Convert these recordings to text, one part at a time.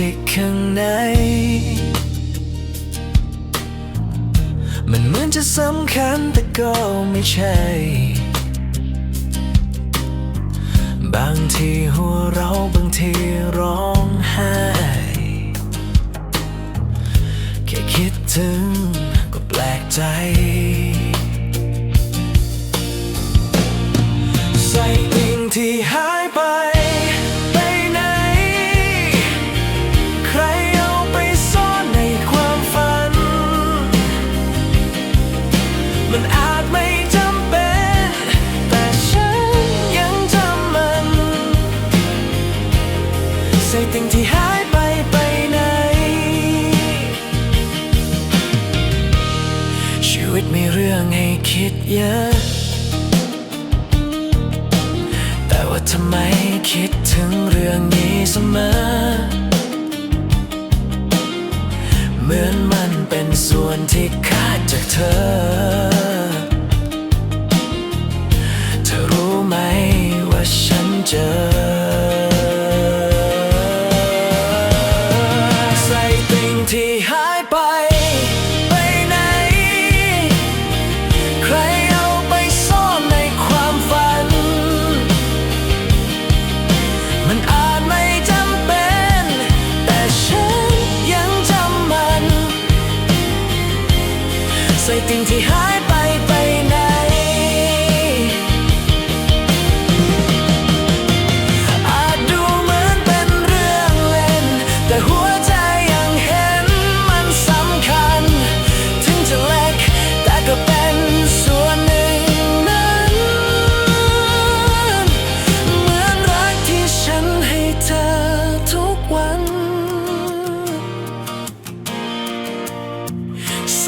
ที่ข้างใน มันเหมือนจะสำคัญแต่ก็ไม่ใช่ บางทีหัวเราบางทีร้องไห้ แค่คิดถึงก็แปลกใจ สิ่งที่หายไปไปไหน ชีวิตมีเรื่องให้คิดเยอะ แต่ว่าทำไมคิดถึงเรื่องนี้เสมอ เหมือนมันเป็นส่วนที่ขาดจากเธอเธอรู้ไหมว่าฉันเจอ ใส่ติ่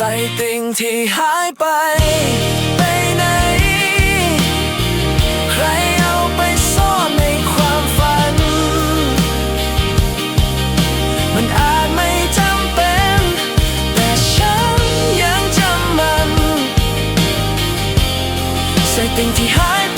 ใส่ติ่งที่หายไป ไปไหน ใครเอาไปซ่อนในความฝัน มันอาจไม่จำเป็น แต่ฉันยังจำมัน ใส่ติ่งที่หายไป